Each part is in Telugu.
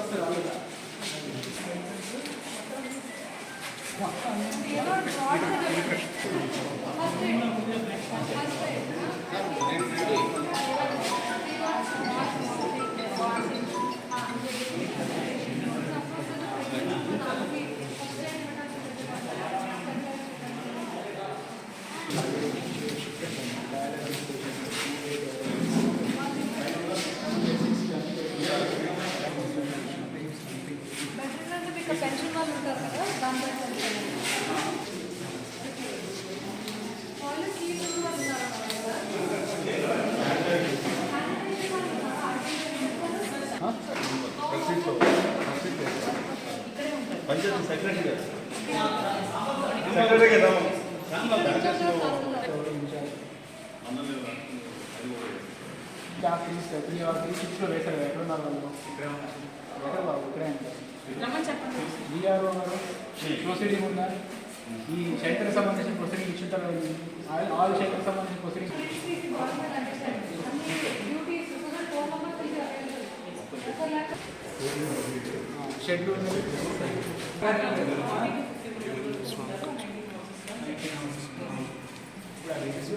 మెడికల్ ఆఫీసర్ పంచాయతీ సెక్రటరీ గారు. సెక్రటరీ కదా క్యాప్ తీసి ప్రతి వేశారు. ఎక్కడ ఉన్నారు వాళ్ళు? ఎక్కడ బాబు? చెప్పండి. విఆర్ఓ గారు ప్రొసీడింగ్ ఉందా ఈ శైత్యకు సంబంధించిన ప్రొసీడింగ్ ఇచ్చిన ఆల్ శైత్యకు సంబంధించిన proceeding duties phone number schedule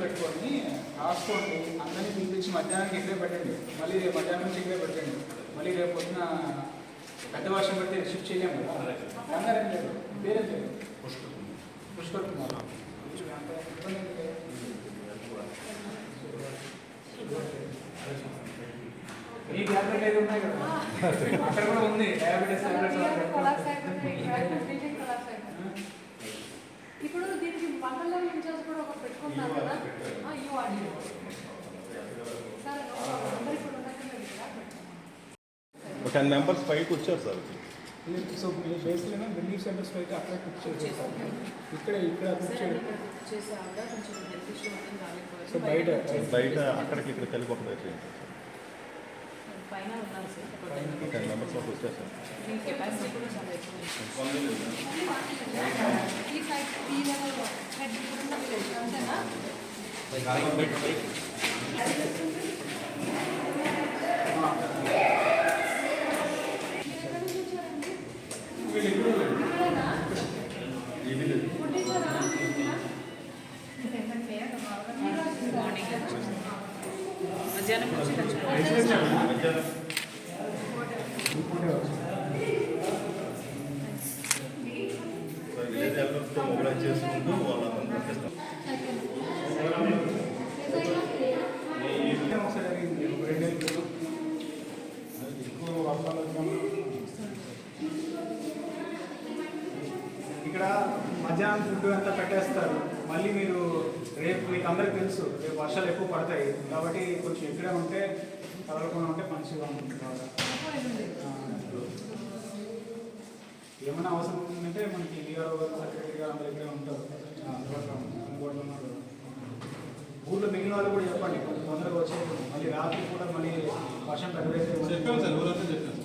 పెట్టుకొని రాసుకోండి అందరినీ పిలిపించి మధ్యాహ్నానికి ఇక్కడే పెట్టండి మళ్ళీ రేపు మధ్యాహ్నం నుంచి ఇక్కడే పెట్టండి మళ్ళీ రేపు పొద్దున పెద్ద వర్షం పెడితే షిఫ్ట్ చేయలేము కదా లేదు పేరే లేదు పుష్కర్ కుమార్ మీ ట్యాబ్లెట్ ఏది ఉన్నాయి కదా? అక్కడ కూడా ఉంది. డయాబెటీస్ కొలాప్స్ టాబ్లెట్స్ అయిపోయింది కొలాప్స్ అయిపోయింది ఇప్పుడు దీనికి మండల లెవెల్ ఇన్ఛార్జ్ కూడా ఒక పెట్టుకుంటున్నారు కదా ఆ, యూ ఆడి సరే అందరికి కూడా ఉన్నట్టు ఒక టెన్ మెంబర్స్ పైకి వచ్చారు సార్. సో మీ బేస్లో రిలీఫ్ సెంటర్స్ అయితే అక్కడ కుక్ చేసేస్తాం ఇక్కడ ఇక్కడ చేయడం. చేసే సో బయట బయట అక్కడికి ఇక్కడ కలిపి ఒక దగ్గర టెన్ మెంబర్స్ వరకు వచ్చారు. సార్ మీ కెపాసిటీ కూడా చాలా ఎక్కువ ఉంది. ఈ సైడ్ ఈ లెవెల్ హెడ్ అంతేనా ఎక్కడి నుంచి వచ్చారండి ఇక్కడేనా ఫుడ్ ఇచ్చారా మార్నింగ్ మధ్యాహ్నం వచ్చి లంచ్ మొబైల్ చేసుకుంటూ వాళ్ళందరూ పంపిస్తాం ఒకసారి జరిగింది ఒక రెండేళ్ళ క్రితం. ఎక్కువ వర్షాలు వచ్చినప్పుడు ఇక్కడ మధ్యాహ్నం అంతా పెట్టేస్తారు. మళ్ళీ మీరు రేపు మీకు అందరికి తెలుసు రేపు వర్షాలు ఎక్కువ పడతాయి. కాబట్టి కొంచెం ఇక్కడే ఉంటే కదలకుండా ఉంటే మంచిగా ఉంటుంది ఏమైనా అవసరం ఉందంటే మనకి వీఆర్ఓ సెక్రటరీ గారు అందరి ఇక్కడే ఉంటారు. అందుబాటులో అందుబాటులో ఉన్నారు. ఊళ్ళో మిగిలిన వాళ్ళు కూడా చెప్పండి. కొంచెం తొందరగా వచ్చేది మళ్ళీ రాత్రి కూడా మళ్ళీ వర్షం పెద్దదైతే చెప్పాము సార్ ఊరంతా చెప్పాము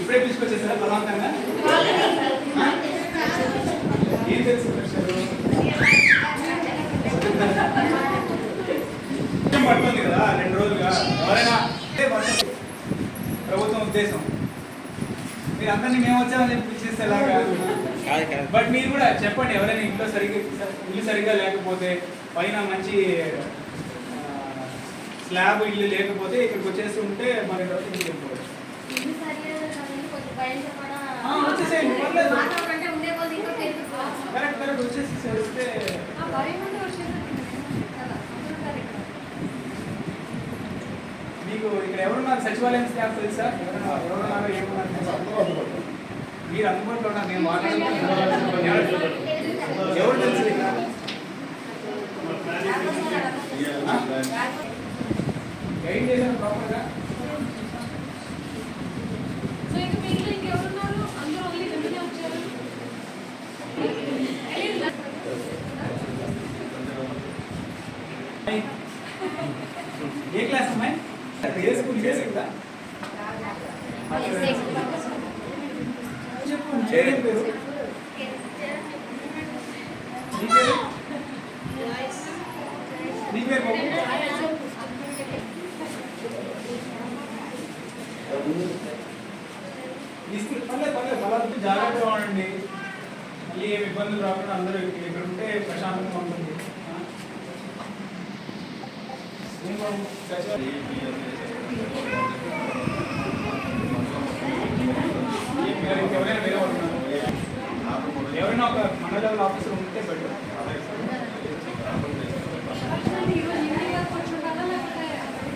ఇప్పుడే తీసుకొచ్చేసారా బలవంతంగా ఏం తెలుసు ప్రశ్నలు? వర్షం పడుతుంది కదా రెండు రోజులుగా ఎవరైనా అంటే వర్షం ఉద్దేశం మీరు అందరినీ మేము వచ్చామని చెప్పి పిలిచేస్తే ఎలాగా బట్ మీరు కూడా చెప్పండి ఎవరైనా ఇంట్లో సరిగ్గా ఇల్లు సరిగ్గా లేకపోతే పైన మంచి స్లాబ్ ఇల్లు లేకపోతే ఇక్కడికి వచ్చేసి ఉంటే మన వచ్చేసేయండి. కరెక్ట్ కరెక్ట్ వచ్చేసి చేస్తే ఇక్కడ ఎవరున్నారు? సచివాలయం స్టాఫ్ తెలుసా? ఎవరున్నారు ఎవరున్నారో మీరు అందుబాటులో ఉన్నారు నేను మాట్లాడుతున్నాను ఎవరు- తెలుసు? గైడ్ చేశాను ప్రాపర్గా సో ఇంకా మిగిలిన ఇంకెవరున్నారు అందరూ ఓన్లీ వెంటనే వచ్చారు ఏ క్లాస్ అమ్మాయి ఏ స్కూల్ ఏ స్కూల్ చెప్పు పేరేం పేరు నీ పేరు నీ పేరు బాబు ఈ స్కూల్ పర్లేదు పర్లేదు పర్లేదు జాగ్రత్తగా ఉండండి. మళ్ళీ ఏమి ఇబ్బందులు రాకుండా అందరూ ఇక్కడ ఉంటే ప్రశాంతంగా ఉంటుంది. ఆ? ఇంకెవరైనా వేరే వాళ్ళు ఎవరైనా ఒక మండల ఆఫీసర్ ఉంటే బెటర్.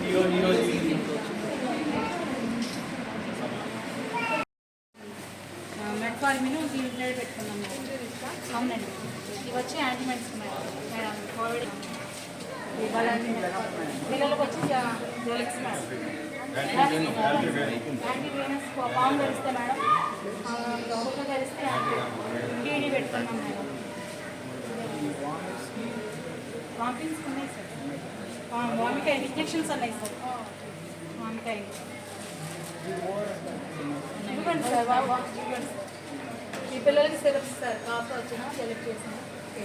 ఈరోజు ఈరోజు ఈరోజు ఈవినింగ్ మెట్ఫార్మిన్ బ్లడ్ పెట్టుకున్నాం అవునండి ఇవి వచ్చి యాంటీమెంట్స్ మేడం కోవిడ్ ఇవాళ పిల్లలకు వచ్చి జోలిక్స్ మేడం యాంటీవీనస్ పాము ధరిస్తే మేడం కుక్క ధరిస్తే టీడీ పెట్టుకున్నాం మేడం వామిటింగ్స్ ఉన్నాయి సార్ వామికాయ ఇంజెక్షన్స్ ఉన్నాయి సార్ వామికాయ ఇవ్వండి సార్ వా- వా- ఇవ్వండి ఈ పిల్లలకి సిరప్స్ సార్ కాఫ్ వచ్చినా సెలెక్ట్ చేసిన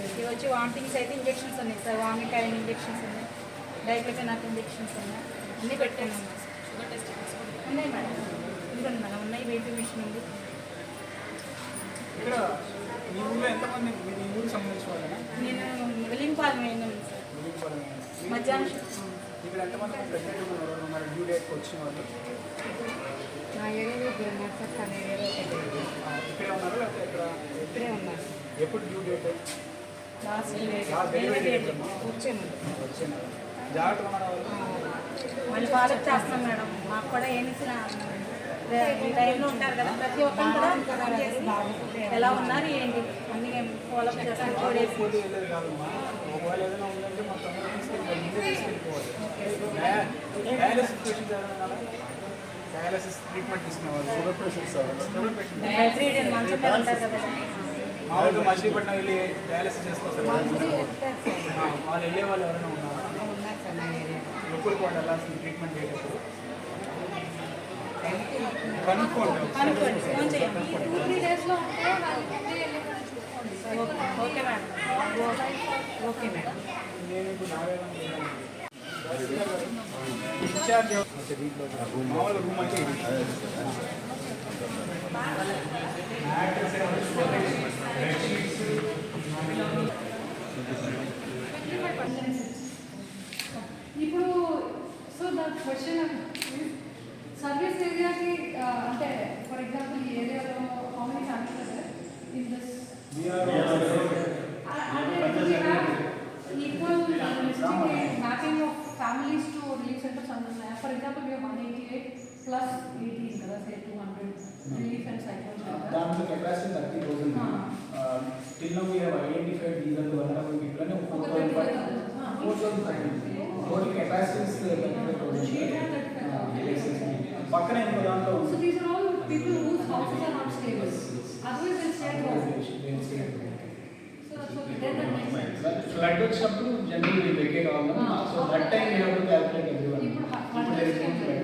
ఇవి వచ్చి వామిటింగ్స్ అయితే ఇంజెక్షన్స్ ఉన్నాయి సార్ వామికాయ ఇంజెక్షన్స్ ఉన్నాయి డైక్లోఫెనాక్ ఇంజెక్షన్స్ ఉన్నాయి అన్నీ పెట్టాను షుగర్ టెస్ట్ ఉన్నాయి మేడం. ఇదిగోండి మేడం ఉన్నాయి వెయిట్ మిషన్ ఉంది. ఇక్కడ మీ ఊళ్ళో ఎంతమంది మీ మీ ఊరికి సంబంధించిన వాళ్ళేనా? నేను వెల్లింపాలెం అయినాను సార్. ఊరికి మధ్యాహ్నం shift. ఇక్కడ ఎంతమంది ప్రెగ్నెంట్ ఉన్నారు? మరి డ్యూ డేట్కి వచ్చిన వాళ్ళు? నా ఏరియాలో ఇద్దరు ఉన్నారు సార్ తన ఏరియాలో ఒకటి. ఆ, ఇక్కడే ఉన్నారు లేకపోతే ఇక్కడ? ఇక్కడే ఉన్నారు. ఎప్పుడు డ్యూ డేట్? లాస్ట్ వచ్చిన. జాగ్రత్తగా ఉన్నారు మళ్ళీ ఫాలోఅప్ చేస్తాం మేడం. మాకు కూడా ఏమి ఇచ్చినా ఈ టైంలో ఉంటారు కదా ప్రతి ఒక్కరు కూడా ఎలా ఉన్నారు ఏంటి? అన్ని ఫాలోఅప్ చేస్తాం టూ డేస్ పోటీ వెళ్ళేది కాదమ్మా ఒకవేళ ఏదైనా ఉందంటే మా తమ్ముడు తీసుకెళ్ళి ముందే తీసుకెళ్ళిపోవాలి డయాలసిస్ పేషెంట్ ఎవరైనా ఉన్నారా? డయాలసిస్ ట్రీట్మెంట్ తీసుకునేవాళ్ళు sugar patients sugar patient three days మంచి ఉంటారు కదా మామూలుగా మచిలీపట్నం వెళ్ళి డయాలసిస్ ఆ, వాళ్ళు వెళ్ళే వాళ్ళు ఎవరైనా ఉన్నారా? లోపలికి వాళ్ళు వెళ్ళాల్సిన ట్రీట్మెంట్ అయ్యేటప్పుడు కనుక్కోండి ఓకే మేడం. Okay madam. నేను ఇప్పుడు ఇన్ఛార్జ్ మామూలు రూమ్ క్వశ్చన్ సర్వీస్ ఏరియాకి అంటే ఫర్ ఎగ్జాంపుల్ ఈ ఏరియాలో how many families in this We are- equal mapping of families to relief centres అందున్నాయా for example మేము one eighty eight plus eighteen కదా say two hundred relief and సైకోల్ దాంట్లో capacity thirty thousand till now we have identified these are the vulnerable people అని four thousand five four thousand five total capacities పక్కనే ఎంత దాంట్లో ఉంది. These not stable otherwise they share houses flood వచ్చినప్పుడు జనరల్ వెకేట్ అవ్వాలి సో దట్ టైం ఇప్పుడు ఫ్లడ్